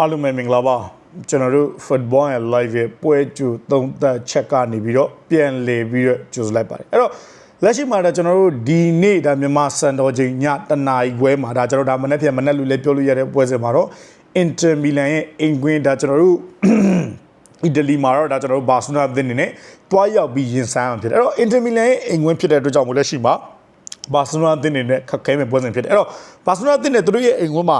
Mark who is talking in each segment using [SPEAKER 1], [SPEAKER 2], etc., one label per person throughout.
[SPEAKER 1] အားလုံးပဲမင်္ဂလာပါကျွန်တော်တို့ football and live ရဲ့ပွဲကြိုသုံးသက်ချက်ကနေပြီးတော့ပြန်လည်ပြီးတော့ကြိုစလိုက်ပါတယ်အဲ့တော့လက်ရှိမှာဒါကျွန်တော်တို့ဒီနေ့ဒါမြန်မာစံတော်ချိန်ညတနာရီခွဲမှာဒါကျွန်တော်ဒါမနေ့ပြန်မနေ့လူလည်းပြောလို့ရတဲ့ပွဲစဉ်မှာတော့ Inter Milan ရဲ့အိမ်ကွင်းဒါကျွန်တော်တို့အီတလီမှာတော့ဒါကျွန်တော်တို့ဘာစီလိုနာအသင်းနေနဲ့တွားရောက်ပြီးရင်ဆိုင်အောင်ဖြစ်တယ်အဲ့တော့ Inter Milan ရဲ့အိမ်ကွင်းဖြစ်တဲ့အတွက်ကြောင့်မို့လက်ရှိမှာဘာစီလိုနာအသင်းနေနဲ့ခက်ခဲမဲ့ပွဲစဉ်ဖြစ်တယ်အဲ့တော့ဘာစီလိုနာအသင်းနဲ့သူတို့ရဲ့အိမ်ကွင်းမှာ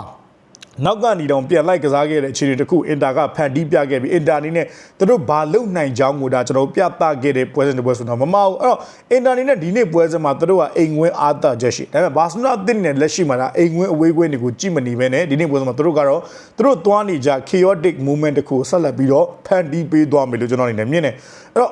[SPEAKER 1] နောက်ကနေတော့ပြန်လိုက်ကစားခဲ့တဲ့အခြေအနေတစ်ခုအင်တာကဖန်တီးပြခဲ့ပြီးအင်တာနီနဲ့သူတို့ဘာလုံနိုင်ကြောင်းကိုဒါကျွန်တော်ပြသခဲ့တဲ့ပွဲစဉ်တစ်ပွဲဆိုတော့မမအောင်အဲ့တော့အင်တာနီနဲ့ဒီနေ့ပွဲစဉ်မှာသူတို့ကအိမ်ဝင်အားသာချက်ရှိဒါပေမဲ့ဘာစီလိုနာအသင်းနဲ့လက်ရှိမှာဒါအိမ်ဝင်အဝေးကွင်းတွေကိုကြည့်မနေပဲနဲ့ဒီနေ့ပွဲစဉ်မှာသူတို့ကတော့သူတို့သွားနေကြ chaotic movement တစ်ခုကိုဆက်လက်ပြီးတော့ဖန်တီးပေးသွားမယ်လို့ကျွန်တော်အနေနဲ့မြင်တယ်အဲ့တော့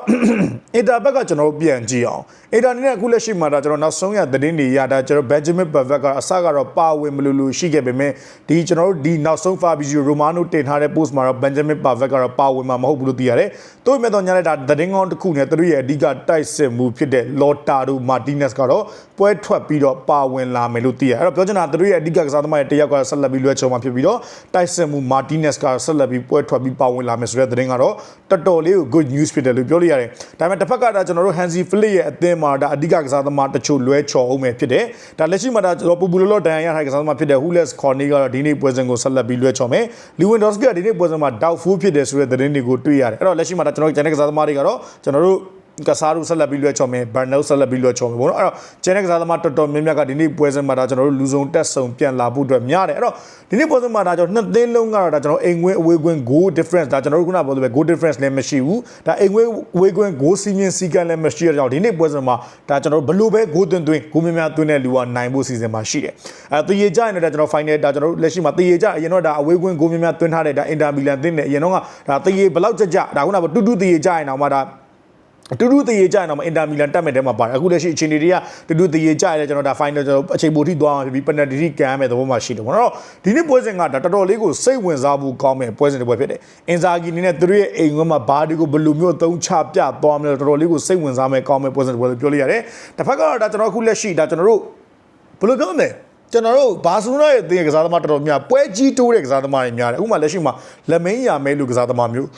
[SPEAKER 1] အင်တာဘက်ကကျွန်တော်တို့ပြန်ကြည့်အောင်အင်တာနီနဲ့အခုလက်ရှိမှာဒါကျွန်တော်နောက်ဆုံးရသတင်းတွေရတာကျွန်တော် Benjamin Pavard ကအစကတော့ပါဝင်မလို့လို့ရှိခဲ့ပေမဲ့ဒီကျွန်တော်တို့ဒီနောက်ဆုံး Fabrizio Romano တင်ထားတဲ့ post မှာတော့ Benjamin Pavard ကတော့ပါဝင်မှာမဟုတ်ဘူးလို့သိရတယ်။သို့ပေမဲ့တော့ညာလိုက်တာသတင်းကောင်းတစ်ခုနဲ့သူတို့ရဲ့အဓိကတိုက်စစ်မှုဖြစ်တဲ့ Lautaro Martinez ကတော့ပွဲထွက်ပြီးတော့ပါဝင်လာမယ်လို့သိရတယ်။အဲ့တော့ပြောချင်တာသူတို့ရဲ့အဓိကကစားသမားရဲ့တယောက်ကဆက်လက်ပြီးလွှဲချုံမှာဖြစ်ပြီးတော့တိုက်စစ်မှု Martinez ကဆက်လက်ပြီးပွဲထွက်ပြီးပါဝင်လာမယ်ဆိုတဲ့သတင်းကတော့တော်တော်လေးကို good news ဖြစ်တယ်လို့ပြောလို့ရတယ်။ဒါပေမဲ့တစ်ဖက်ကဒါကျွန်တော်တို့ Hansi Flick ရဲ့အသင်းမှာဒါအဓိကကစားသမားတချို့လွဲချော်အောင်မယ်ဖြစ်တယ်။ဒါလက်ရှိမှာဒါကျွန်တော်ပူပူလောလောဒဏ်ရာရထားတဲ့ကစားသမားဖြစ်တဲ့ Hules Corne ကတော့ဒီနေ့ပွဲစဉ်ကိုဆက်လက်ပြီးလွဲချော်မယ်။ Lewandowski ကဒီနေ့ပွဲစဉ်မှာ doubtful ဖြစ်တယ်ဆိုတဲ့သတင်းတွေကိုတွေ့ရတယ်။အဲ့တော့လက်ရှိမှာဒါကျွန်တော်တို့ကျန်တဲ့ကစားသမားတွေကတော့ကျွန်တော်တို့ ကစားလို့ဆက်လက်ပြီးလွှဲချော်မယ်ဘာနယ်ဆက်လက်ပြီးလွှဲချော်မယ်ပေါ့နော်အဲ့တော့ကျန်တဲ့ကစားသမားတော်တော်များများကဒီနေ့ပွဲစဉ်မှာဒါကျွန်တော်တို့လူစုံတက်ဆုံပြန်လာဖို့အတွက်များတယ်အဲ့တော့ဒီနေ့ပွဲစဉ်မှာဒါကျွန်တော်နှစ်သင်းလုံးကတော့ဒါကျွန်တော်အိမ်ဝင်းအဝေးကွင်း goal difference ဒါကျွန်တော်တို့ခုနပြောလို့ပဲ goal difference လည်းမရှိဘူးဒါအိမ်ဝင်းအဝေးကွင်း goal စီးမြင်စီကံလည်းမရှိတဲ့ကြောင့်ဒီနေ့ပွဲစဉ်မှာဒါကျွန်တော်တို့ဘလို့ပဲ goal သွင်းသွင်း goal များများသွင်းတဲ့လူကနိုင်ဖို့စီစဉ်မှာရှိတယ်အဲတရေကြရင်တော့ဒါကျွန်တော် final ဒါကျွန်တော်တို့လက်ရှိမှာတရေကြအရင်တော့ဒါအဝေးကွင်း goal များများသွင်းထားတဲ့ဒါ Inter Milan သင်းနဲ့အရင်တော့ကဒါတရေဘလောက်ကြကြဒါခုနကတူတူတရေကြရင်တော့မှဒါအ တူတူတရေကြရင်တော့အင်တာမီလန်တက်မဲ့တဲမှာပါတယ်အခုလက်ရှိအချိန်တွေကတူတူတရေကြရတယ်ကျွန်တော်ဒါ final ကျွန်တော်အချိန်ပိုထိသွားမှာဖြစ်ပြီး penalty ထိကန်ရမယ်သဘောမှရှိတယ်ပေါ့နော်ဒီနေ့ပွဲစဉ်ကဒါတော်တော်လေးကိုစိတ်ဝင်စားဖို့ကောင်းမဲ့ပွဲစဉ်တစ်ပွဲဖြစ်တယ်အင်ဇာဂီနေနဲ့သူတို့ရဲ့အိမ်ဝန်းမှာဘာဒီကိုဘယ်လိုမျိုးသုံးချပြသွားမလဲတော်တော်လေးကိုစိတ်ဝင်စားမဲ့ကောင်းမဲ့ပွဲစဉ်တစ်ပွဲလို့ပြောလို့ရတယ်တစ်ဖက်ကတော့ဒါကျွန်တော်အခုလက်ရှိဒါကျွန်တော်တို့ဘယ်လိုပြောမလဲကျွန်တော်တို့ဘာစီလိုနာရဲ့အသင်းကစားသမားတော်တော်များပွဲကြီးတိုးတဲ့ကစားသမားတွေများတယ်ဥပမာလက်ရှိမှာလက်မင်းရမဲလူကစားသမားမျိုး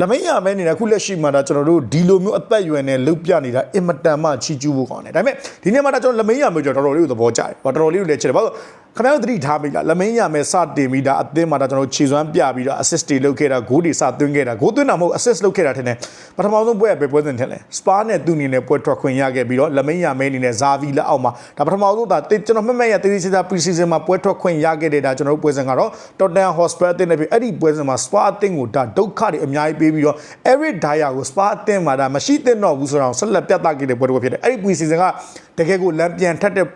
[SPEAKER 1] လမင်းရမဲနေတဲ့အခုလက်ရှိမှာဒါကျွန်တော်တို့ဒီလိုမျိုးအသက်အရွယ်နဲ့လုတ်ပြနေတာအင်မတန်မှချီကျူးဖို့ကောင်းတယ်ဒါပေမဲ့ဒီနေ့မှာဒါကျွန်တော်လမင်းရမဲကျွန်တော်တော်တော်လေးကိုသဘောကျတယ်ဘာတော်တော်လေးကိုလည်းချစ်တယ်ဘာလို့ ခင်ဗျားတို့သတိထားမိလားလမင်းရမဲစတင်ပြီးဒါအသင်းမှာဒါကျွန်တော်ခြေစွမ်းပြပြီးတော့ assist တွေလုပ်ခဲ့တာဂိုးတွေစသွင်းခဲ့တာဂိုးသွင်းတာမဟုတ် assist လုပ်ခဲ့တာထင်တယ်ပထမဆုံးပွဲကပဲပွဲစဉ်ထင်တယ်စပါနဲ့သူ့အနေနဲ့ပွဲထွက်ခွင့်ရခဲ့ပြီးတော့လမင်းရမဲအနေနဲ့ဇာဗီလက်အောက်မှာဒါပထမဆုံးဒါကျွန်တော်မှတ်မှတ်ရတေးသေးချာ pre-season မှာပွဲထွက်ခွင့်ရခဲ့တဲ့ဒါကျွန်တော်တို့ပွဲစဉ်ကတော့ Tottenham Hotspur အသင်းနဲ့ပြီးအဲ့ဒီပွဲစဉ်မှာ Spa အသင်းကိုဒါဒုက္ခတွေအများကြီးပေးပြီးတော့ Eric Dyer ကို Spa အသင်းမှာဒါမရှိသင့်တော့ဘူးဆိုတော့ဆက်လက်ပြသခဲ့တဲ့ပွဲတစ်ပွဲဖြစ်တယ်အဲ့ဒီ pre-season ကတကယ်ကိုလမ်းပြန်ထက်တဲ့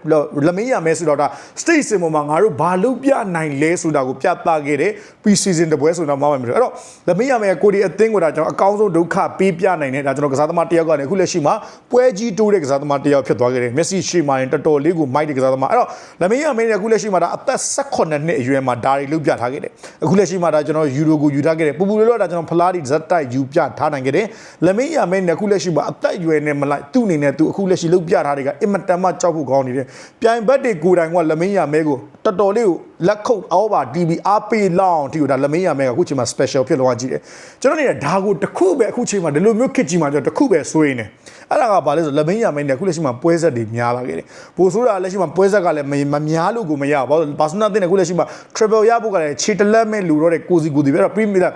[SPEAKER 1] လမင်းရမဲဆိုတော့ဒါ state စင်ပေါ်မှာငါတို့ဘာလုပ်ပြနိုင်လဲဆိုတာကိုပြသခဲ့တဲ့ pre-season တပွဲဆိုတော့မဟုတ်ဘူးအဲ့တော့လမင်းရမဲကိုဒီအသင်းကိုဒါကျွန်တော်အကောင်းဆုံးဒုက္ခပေးပြနိုင်တဲ့ဒါကျွန်တော်ကစားသမားတစ်ယောက်ကနေအခုလက်ရှိမှာပွဲကြီးတိုးတဲ့ကစားသမားတစ်ယောက်ဖြစ်သွားခဲ့တယ်မျက်စိရှိမှရင်တော်တော်လေးကိုမိုက်တဲ့ကစားသမားအဲ့တော့လမင်းရမဲနဲ့အခုလက်ရှိမှာဒါအသက်18နှစ်အရွယ်မှာဒါတွေလုပ်ပြထားခဲ့တယ်အခုလက်ရှိမှာဒါကျွန်တော်ယူရိုကိုယူထားခဲ့တယ်ပူပူလေးတော့ဒါကျွန်တော်ဖလားဒီဇက်တိုက်ယူပြထားနိုင်ခဲ့တယ်လမင်းရမဲနဲ့အခုလက်ရှိမှာအသက်အရွယ်နဲ့မလိုက်သူ့အနေနဲ့သူအခုလက်ရှိလုပ်ပြထားတွေကအင်မတန်မှကြောက်ဖို့ကောင်းနေတယ်ပြိုင်ဘက်တွေကိုယ်တိုင်ကလမင်းရမဲကိုတော်တော်လေးကိုလက်ခုပ်အောပါ TV အားပေးလောက်အောင်ဒီကိုဒါလမင်းရမဲကအခုချိန်မှာ special ဖြစ်လောကြည့်တယ်ကျွန်တော်နေဒါကိုတစ်ခုပဲအခုချိန်မှာဒီလိုမျိုးခစ်ကြီးမှာကျွန်တော်တစ်ခုပဲဆွေးနေအဲ့ဒါကဘာလဲဆိုလမင်းရမဲနဲ့အခုလက်ရှိမှာပွဲဆက်တွေများလာခဲ့တယ်ပိုဆိုတာလက်ရှိမှာပွဲဆက်ကလည်းမများလို့ကိုမရဘူးဘာလို့ဘာစနာတင်အခုလက်ရှိမှာ triple ရဖို့ကလည်းခြေတလက်မဲ့လူတော့တဲ့ကိုစီကိုစီပဲတော့ premier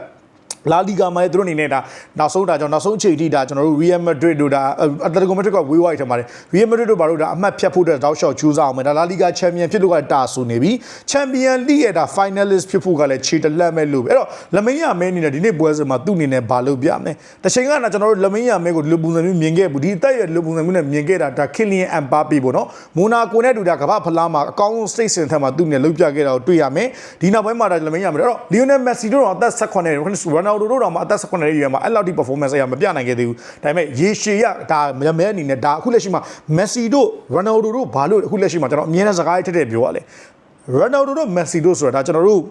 [SPEAKER 1] လာလီဂါမှာလည်းသူတို့အနေနဲ့ဒါနောက်ဆုံးဒါကြောင့်နောက်ဆုံးအချိန်ထိဒါကျွန်တော်တို့ Real Madrid တို့ဒါအတလက်ကိုမက်ဒရစ်ကဝေးဝိုက်ထမှာတယ် Real Madrid တို့ဘာလို့ဒါအမှတ်ဖြတ်ဖို့အတွက်တောက်လျှောက်ကြိုးစားအောင်မယ်ဒါလာလီဂါချန်ပီယံဖြစ်လို့ကတာဆူနေပြီချန်ပီယံလိရဲ့ဒါ finalist ဖြစ်ဖို့ကလည်းခြေတလက်မဲ့လို့ပဲအဲ့တော့လမင်းရမဲအနေနဲ့ဒီနေ့ပွဲစဉ်မှာသူ့အနေနဲ့ဘာလုပ်ပြမလဲတချိန်ကနာကျွန်တော်တို့လမင်းရမဲကိုဒီလိုပုံစံမျိုးမြင်ခဲ့ဘူးဒီအသက်ရဲ့ဒီလိုပုံစံမျိုးနဲ့မြင်ခဲ့တာဒါခင်လီယန်အမ်ပါပီပေါ့နော်မိုနာကိုနဲ့တူတာကမ္ဘာဖလားမှာအကောင်းဆုံး state စင်ထက်မှာသူ့အနေနဲ့လုပ်ပြခဲ့တာကိုတွေ့ရမယ်ဒီနောက်ပိုင်းမှာဒါလမင်းရမဲအဲ့တော့ Lionel Messi တို့တော့အသက်18နဲ့ Ronaldo တို့တော့မှအသက်ခုနှစ်ရွယ်မှာအဲ့လောက်ထိ performance အရာမပြနိုင်ခဲ့သေးဘူးဒါပေမဲ့ရေရှည်ရဒါမမဲအနေနဲ့ဒါအခုလက်ရှိမှာ Messi တို့ Ronaldo တို့ဘာလို့အခုလက်ရှိမှာကျွန်တော်အမြဲတမ်းစကားထက်ထက်ပြောရလဲ Ronaldo တို့ Messi တို့ဆိုတာဒါကျွန်တော်တို့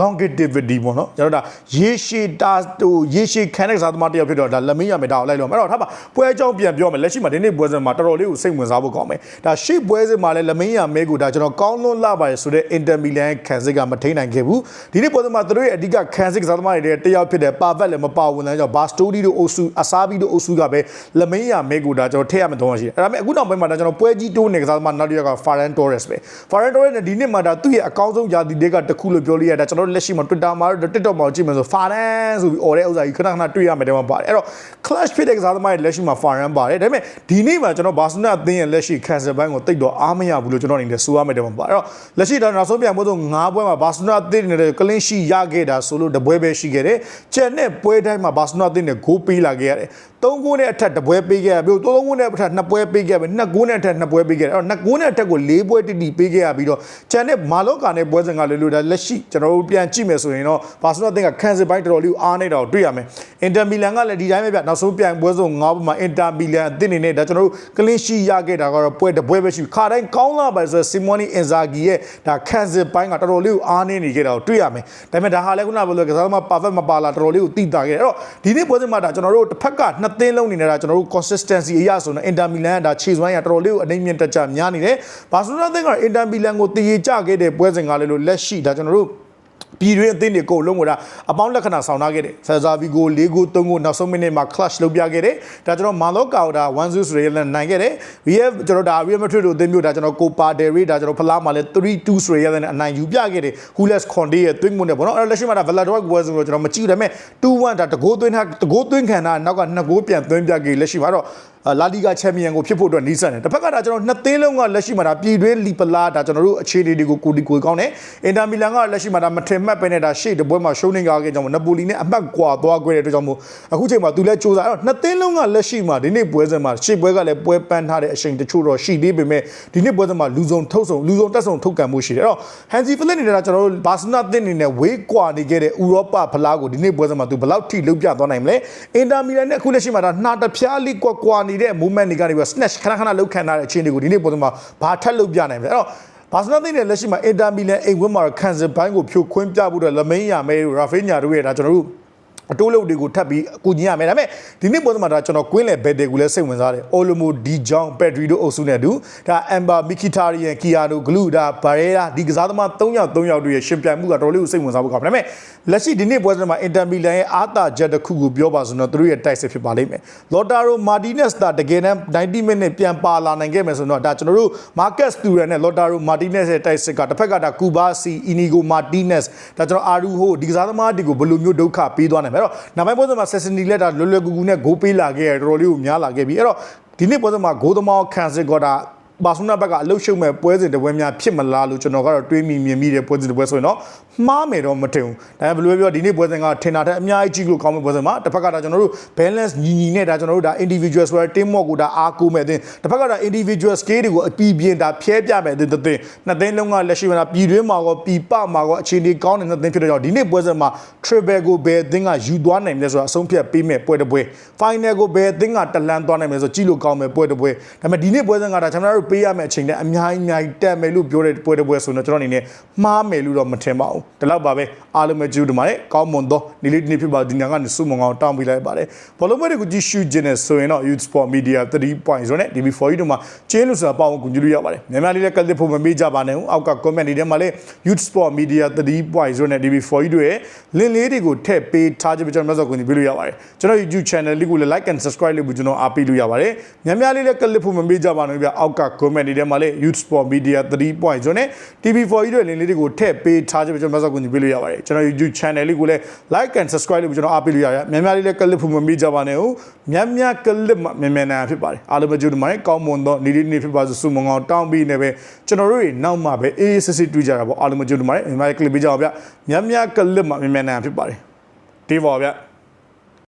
[SPEAKER 1] longevity ပေါ့နော်ကျွန်တော်တို့ဒါရေရှည်တာဟိုရေရှည်ခံတဲ့စားသမားတစ်ယောက်ဖြစ်တော့ဒါလက်မင်းရမယ်ဒါကိုလိုက်လို့အဲ့တော့ထားပါပွဲအကြောင်းပြန်ပြောမယ်လက်ရှိမှာဒီနေ့ပွဲစဉ်မှာတော်တော်လေးကိုစိတ်ဝင်စားဖို့ကောင်းမယ်ဒါရှေ့ပွဲစဉ်မှာလည်းလက်မင်းရမဲကိုဒါကျွန်တော်ကောင်းလွန်လာပါတယ်ဆိုတော့ Inter Milan ခံစစ်ကမထိန်နိုင်ခဲ့ဘူးဒီနေ့ပွဲစဉ်မှာသူတို့ရဲ့အဓိကခံစစ်စားသမားတွေတစ်ယောက်ဖြစ်တဲ့ပါဗက်လည်းမပါဝင်တဲ့ကြောင့်ဘာစတိုဒီတို့အိုဆူအစားဘီတို့အိုဆူကပဲလက်မင်းရမဲကိုဒါကျွန်တော်ထည့်ရမယ်တော့ရှိတယ်အဲ့ဒါပေမဲ့အခုနောက်ပိုင်းမှာဒါကျွန်တော်ပွဲကြီးတိုးနေကစားသမားနောက်တစ်ယောက်က Ferran Torres ပဲ Ferran Torres နဲ့ဒီနေ့မှာဒါသူ့ရဲ့အကောင်းဆုံးယာတီတွေကတစ်ခုလို့ပြောလို့ရတာကျွန်တော်တို့လက်ရှိမှာ Twitter မှာ TikTok မှာကြည့်မယ်ဆို Ferran ဆိုပြီးអော်တဲ့ဥစ္စာကြီးခဏခဏတွေ့ရမယ်တဲ့မှာပါတယ်အဲ့တော့ Clash ဖြစ်တဲ့ကစားသမားရဲ့လက်ရှိမှာ Ferran ပါတယ်ဒါပေမဲ့ဒီနေ့မှာကျွန်တော် Barcelona အသင်းရဲ့လက်ရှိ cancel ဘိုင်းကိုတိတ်တော့အားမရဘူးလို့ကျွန်တော်အနေနဲ့ဆိုရမယ်တဲ့မှာပါအဲ့တော့လက်ရှိတော့နောက်ဆုံးပြန်ဖို့ဆို9ပွဲမှာ Barcelona အသင်းနဲ့ကလင်းရှိရခဲ့တာဆိုလို့တပွဲပဲရှိခဲ့တယ်ကျန်တဲ့ပွဲတိုင်းမှာ Barcelona အသင်းနဲ့ဂိုးပေးလာခဲ့ရတယ်သုံးဂိုးနဲ့အထက်တပွဲပေးခဲ့ရပြီးသုံးဂိုးနဲ့အထက်နှစ်ပွဲပေးခဲ့ရပြီးနှစ်ဂိုးနဲ့အထက်နှစ်ပွဲပေးခဲ့ရတယ်အဲ့တော့နှစ်ဂိုးနဲ့အထက်ကို၄ပွဲတိတိပေးခဲ့ရပြီးတော့ကျန်တဲ့မာလော့ကာနဲ့ပွဲစဉ်ကလည်းလို့ဒါလက်ရှိကျွန်တော်တို့ပြန်ကြည့်မယ်ဆိုရင်တော့ဘာစနိုအသင်းကခံစစ်ပိုင်းတော်တော်လေးအားနေတာကိုတွေ့ရမယ်အင်တာမီလန်ကလည်းဒီတိုင်းပဲဗျနောက်ဆုံးပြန်ပွဲဆုံး၅ပွဲမှာအင်တာမီလန်အသင်းနေနဲ့ဒါကျွန်တော်တို့ကလင်းရှိရခဲ့တာကတော့ပွဲတစ်ပွဲပဲရှိခါတိုင်းကောင်းလာပါဆိုစီမိုနီအင်ဇာဂီရဲ့ဒါခံစစ်ပိုင်းကတော်တော်လေးကိုအားနေနေခဲ့တာကိုတွေ့ရမယ်ဒါပေမဲ့ဒါဟာလည်းခုနကပြောလို့ကစားသမား perfect မပါလာတော်တော်လေးကိုတိတာခဲ့တယ်အဲ့တော့ဒီနေ့ပွဲစဉ်မှာဒါကျွန်တော်တို့တစ်ဖက်ကနှစ်သင်းလုံးနေနေတာကျွန်တော်တို့ consistency အရဆိုတော့အင်တာမီလန်ကဒါခြေစွမ်းရတော်တော်လေးကိုအနိုင်မြင့်တက်ကြများနေတယ်ဘာစီလိုနာသင်းကအင်တာမီလန်ကိုတည်ရကြခဲ့တဲ့ပွဲစဉ်ကလည်းလို့လက်ရှိဒါကျွန်တော်တို့ ပြည်တွင်းအသင်းတွေအကုန်လုံးကဒါအပေါင်းလက္ခဏာဆောင်ထားခဲ့တယ်ဆယ်ဇာဗီကို၄ကို၃ကိုနောက်ဆုံးမိနစ်မှာ clash လုပ်ပြခဲ့တယ်ဒါကျွန်တော်မာလော့ကာကိုဒါ1-0ဆိုရဲလည်းနိုင်ခဲ့တယ် VF ကျွန်တော်ဒါ Real Madrid တို့အသင်းမျိုးဒါကျွန်တော်ကိုပါဒယ်ရီဒါကျွန်တော်ဖလားမှာလည်း3-2ဆိုရဲလည်းအနိုင်ယူပြခဲ့တယ် Hules Conde ရဲ့သွင်းမှုနဲ့ပေါ့နော်အဲ့တော့လက်ရှိမှာဒါ Valladolid ပွဲစဉ်ကိုကျွန်တော်မကြည့်ဘူးဒါပေမဲ့2-1ဒါတကိုးသွင်းထားတကိုးသွင်းခံတာနောက်က2ဂိုးပြန်သွင်းပြခဲ့လက်ရှိမှာတော့လာလီဂါချန်ပီယံကိုဖြစ်ဖို့အတွက်နီးစပ်တယ်တစ်ဖက်ကဒါကျွန်တော်နှစ်သင်းလုံးကလက်ရှိမှာဒါပြည်တွင်းလီပလာဒါကျွန်တော်တို့အခြေအနေတွေကိုကိုဒီကိုကောင်းတယ်အင်တာမီလန်ကလက်ရှိမှာဒါမထင်မှတ်ပဲနဲ့ဒါရှေ့တပွဲမှာရှုံးနေကြခဲ့ကြောင့်နပိုလီနဲ့အမှတ်ကွာသွားခဲ့တဲ့အတွက်ကြောင့်မို့အခုချိန်မှာသူလည်းစူးစမ်းအဲ့တော့နှစ်သင်းလုံးကလက်ရှိမှာဒီနေ့ပွဲစဉ်မှာရှေ့ပွဲကလည်းပွဲပန်းထားတဲ့အချိန်တချို့တော့ရှိသေးပေမဲ့ဒီနေ့ပွဲစဉ်မှာလူစုံထုတ်ဆုံလူစုံတက်ဆုံထုတ်ကန်မှုရှိတယ်အဲ့တော့ဟန်စီဖလစ်နေတာကျွန်တော်တို့ဘာစနာသင်းနေနဲ့ဝေးကွာနေခဲ့တဲ့ဥရောပဖလားကိုဒီနေ့ပွဲစဉ်မှာသူဘယ်လောက်ထိလုပ်ပြသွားနိုင်မလဲအင်တာမီလန်နဲ့အခုလက်ရှိမှာဒါနှာတပြားလေးကွာကွာနေတဲ့ movement တွေကနေပြီး snatch ခဏခဏလောက်ခံထားတဲ့အချိန်တွေကိုဒီနေ့ပွဲစဉ်မှာဘာထက်လုပ်ပြနိုင်မလဲအဲ့တော့ဘာစနာသိတဲ့လက်ရှိမှာအင်တာမီလန်အိမ်ဝင်းမှာခံစစ်ပိုင်းကိုဖြိုခွင်းပြဖို့တဲ့လမိန်ယာမဲတို့ရာဖေးညာတို့ရဲ့ဒါကျွန်တော်တို့ အတိုးလုတ်တွေကိုထပ်ပြီးအကူညီရမယ်ဒါပေမဲ့ဒီနေ့ပွဲစဉ်မှာဒါကျွန်တော်ကွင်းလေဘယ်တေကိုလည်းစိတ်ဝင်စားတယ်အိုလိုမိုဒီဂျောင်းပက်ဒရီတို့အုပ်စုနဲ့အတူဒါအမ်ဘာမီကီတာရီယန်ကီယာတို့ဂလူဒါဘာရဲရာဒီကစားသမား၃ယောက်၃ယောက်တို့ရဲ့ရှင်ပြိုင်မှုကတော်တော်လေးကိုစိတ်ဝင်စားဖို့ကောင်းတယ်ဒါပေမဲ့လက်ရှိဒီနေ့ပွဲစဉ်မှာအင်တာမီလန်ရဲ့အားတာချက်တစ်ခုကိုပြောပါဆိုတော့သူတို့ရဲ့တိုက်စစ်ဖြစ်ပါလိမ့်မယ်လော်တာရိုမာတီနက်စ်တာတကယ်တမ်း90 minute ပြန်ပါလာနိုင်ခဲ့မယ်ဆိုတော့ဒါကျွန်တော်တို့မာကက်စတူရန်နဲ့လော်တာရိုမာတီနက်စ်ရဲ့တိုက်စစ်ကတစ်ဖက်ကဒါကူဘာစီအီနီဂိုမာတီနက်စ်ဒါကျွန်တော်အာရူဟိုဒီကစားသမားတွေကိုဘယ်လိုမျိုးဒုက္ခပေးသွားနိုင်မလဲအဲ့တော့နောက်ပိုင်းပွဲစဉ်မှာဆက်စနီလက်တာလွယ်လွယ်ကူကူနဲ့ဂိုးပေးလာခဲ့ရတော်တော်လေးကိုများလာခဲ့ပြီအဲ့တော့ဒီနေ့ပွဲစဉ်မှာဂိုးသမားခံစစ်ကောတာ ဘာစနာဘက်ကအလုတ်ရှုံမဲ့ပွဲစဉ်တစ်ပွဲများဖြစ်မလားလို့ကျွန်တော်ကတော့တွေးမိမြင်မိတဲ့ပွဲစဉ်တစ်ပွဲဆိုရင်တော့မှားမယ်တော့မထင်ဘူးဒါပေမဲ့ဘယ်လိုပဲပြောဒီနေ့ပွဲစဉ်ကထင်တာတဲ့အများကြီးကြည့်လို့ကောင်းမဲ့ပွဲစဉ်မှာတစ်ဖက်ကဒါကျွန်တော်တို့ balance ညီညီနဲ့ဒါကျွန်တော်တို့ဒါ individual ဆိုတဲ့ team work ကိုဒါအားကိုးမဲ့တဲ့တစ်ဖက်ကဒါ individual skill တွေကိုအပီပြင်းဒါဖျဲပြမဲ့တဲ့တဲ့နှစ်သိန်းလုံးကလက်ရှိမှာပြည်တွင်းမှာကောပြည်ပမှာကောအခြေအနေကောင်းတဲ့နှစ်သိန်းဖြစ်တဲ့ကြောင့်ဒီနေ့ပွဲစဉ်မှာ triple ကိုဘယ်အသင်းကယူသွားနိုင်မလဲဆိုတာအဆုံးဖြတ်ပေးမဲ့ပွဲတစ်ပွဲ final ကိုဘယ်အသင်းကတလန်းသွားနိုင်မလဲဆိုကြည့်လို့ကောင်းမဲ့ပွဲတစ်ပွဲဒါပေမဲ့ဒီနေ့ပွဲစဉ်ကဒါကျွန်တော်တို့ပေးရမယ့်အချိန်နဲ့အများကြီးအများကြီးတက်မယ်လို့ပြောတဲ့ပွဲတစ်ပွဲဆိုတော့ကျွန်တော်အနေနဲ့မှားမယ်လို့တော့မထင်ပါဘူးဒီလောက်ပါပဲအားလုံးပဲကြည့်ဦးဒီမှာလေကောင်းမွန်သောနေ့လေးဒီနေ့ဖြစ်ပါဒီညကနေစုမုံအောင်တောင်းပေးလိုက်ပါတယ်ဘောလုံးပွဲတွေကိုကြည့်ရှုခြင်းနဲ့ဆိုရင်တော့ Youth Sport Media 3.0နဲ့ DB4 တို့မှာကျင်းလို့ဆိုတာပေါ့အောင်ကူညီလို့ရပါတယ်များများလေးလည်းကလစ်ဖို့မမေ့ကြပါနဲ့အောက်က comment တွေထဲမှာလည်း Youth Sport Media 3.0နဲ့ DB4 တို့ရဲ့ link လေးတွေကိုထည့်ပေးထားခြင်းပဲကျွန်တော်မျိုးစောကူညီပေးလို့ရပါတယ်ကျွန်တော် YouTube channel လေးကိုလည်း like and subscribe လုပ်ပြီးကျွန်တော်အားပေးလို့ရပါတယ်များများလေးလည်းကလစ်ဖို့မမေ့ကြပါနဲ့ဗျအောက်က comment တွေထဲမှာလည်း Youth Sport Media 3.0နဲ့ TV4 တို့ရဲ့ link လေးတွေကိုထည့်ပေးထားခြင်းပဲကျွန်တော်မျိုးစောကူညီပေးလို့ရပါတယ်ကျွန်တော် YouTube channel လေးကိုလည်း like and subscribe လုပ်ပြီးကျွန်တော်အားပေးလို့ရတယ်များများလေးလည်းကလစ်ဖို့မမေ့ကြပါနဲ့ဟုတ်များများကလစ်မှမြန်မြန်နာဖြစ်ပါတယ်အားလုံးပဲကြိုးဒီမှာကောင်းမွန်သောနေ့လေးနေ့ဖြစ်ပါစေစုမုံအောင်တောင်းပြီးနေပဲကျွန်တော်တို့တွေနောက်မှပဲအေးအေးဆေးဆေးတွေ့ကြတာပေါ့အားလုံးပဲကြိုးဒီမှာမြန်မြန်ကလစ်ပေးကြအောင်ဗျများများကလစ်မှမြန်မြန်နာဖြစ်ပါတယ်တေးပါဗျ